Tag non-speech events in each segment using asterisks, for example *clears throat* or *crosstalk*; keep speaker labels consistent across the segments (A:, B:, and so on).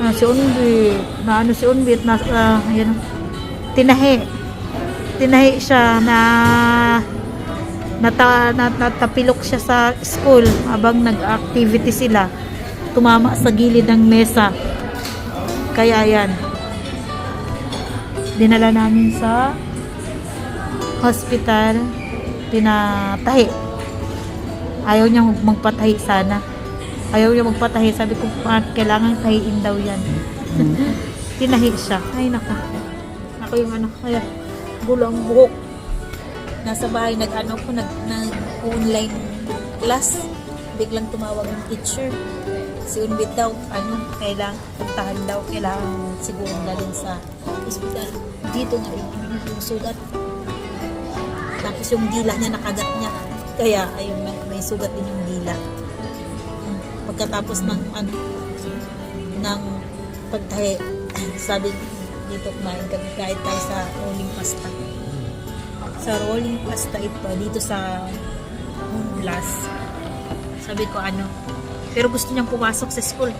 A: Ah, si Unbi, na ano si Unbi, na, ah, yan, tinahi. Tinahi siya na nata, nat, natapilok siya sa school habang nag-activity sila. Tumama sa gilid ng mesa. Kaya yan. Dinala namin sa hospital. Pinatahi. Ayaw niya magpatahi sana. Ayaw niya magpatahi. Sabi ko, "Ah, kailangan tahiin daw yan. *laughs* Tinahi siya. Ay, nako. Ako yung ano, kaya gulo ang buhok. Nasa bahay, nag-ano ko, nag, nag-online class. Biglang tumawag ng teacher. Si Unbit daw, ano, kailangan puntahan daw, kailangan siguro dalhin sa hospital. Dito nga yung, yung sugat. Tapos yung dila niya, nakagat niya. Kaya, ayun, may, may sugat din yung dila. Pagkatapos ng, ano, ng pagtahi, *clears throat* sabi dito kumain kami kahit tayo sa rolling pasta. Sa rolling pasta ito, dito sa Moonblast. Sabi ko ano, pero gusto niyang pumasok sa school.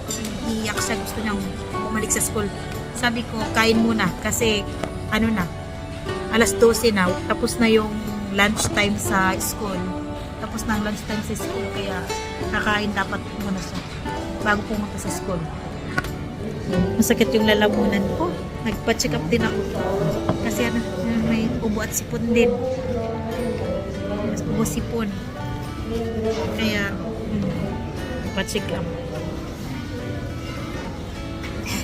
A: Iiyak siya, gusto niyang bumalik sa school. Sabi ko, kain muna kasi ano na, alas 12 na, tapos na yung lunchtime sa school. Tapos ang lunchtime sa school, kaya kakain dapat muna siya bago pumunta sa school. Masakit yung lalamunan ko. Nagpa-check up din ako. Kasi ano, may ubo at sipon din. Mas ubo sipon. Kaya, hmm, pa-check up.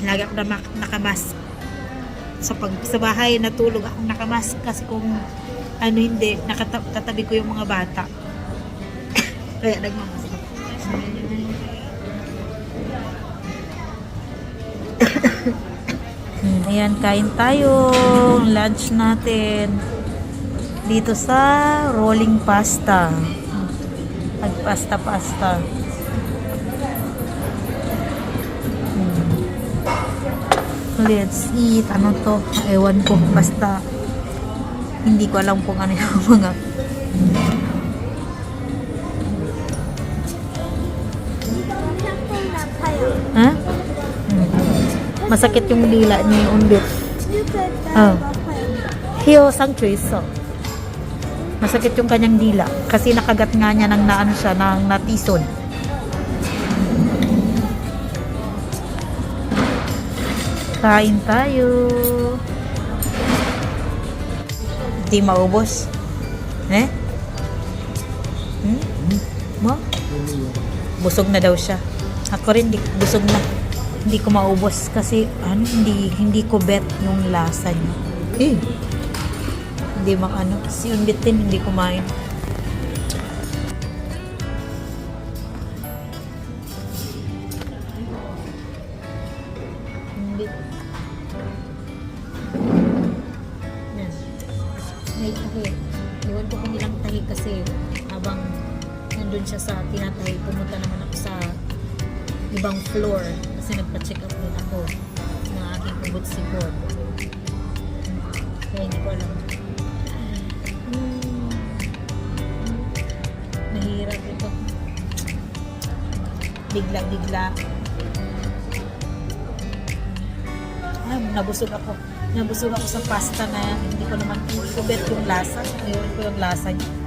A: *laughs* Lagi ako na nakamask. Sa, pag, sa bahay, natulog akong nakamask kasi kung ano hindi, nakatabi ko yung mga bata. Kaya. Hmm, *coughs* ayan, kain tayo. Lunch natin. Dito sa rolling pasta. Nagpasta-pasta. Hmm. Let's eat. Ano to? Ewan ko. Basta hindi ko alam kung ano yung mga Masakit yung dila yung undit. Oh. Hiyo sang so. Masakit yung kanyang dila kasi nakagat nga niya ng naano siya ng natison. Kain tayo. Hindi maubos. Eh? Hmm? Mo? Busog na daw siya. Ako rin, di, busog na. Hindi ko maubos kasi ano, hindi, hindi ko bet yung lasa niya. Eh. Hindi mak ano, si Unbit din hindi kumain. Unbit. Yan. May tahi. Iwan ko kung ilang tahi kasi habang nandun siya sa tinatahi, pumunta naman ako sa ibang floor kasi nagpa-check up din ako ng aking ubot sipon. Kaya hindi ko alam. Hmm. Ito. Bigla-bigla. Ah, nabusog ako. Nabusog ako sa pasta na hindi ko naman hindi ko bet yung lasa. Ngayon ko yung lasa niya.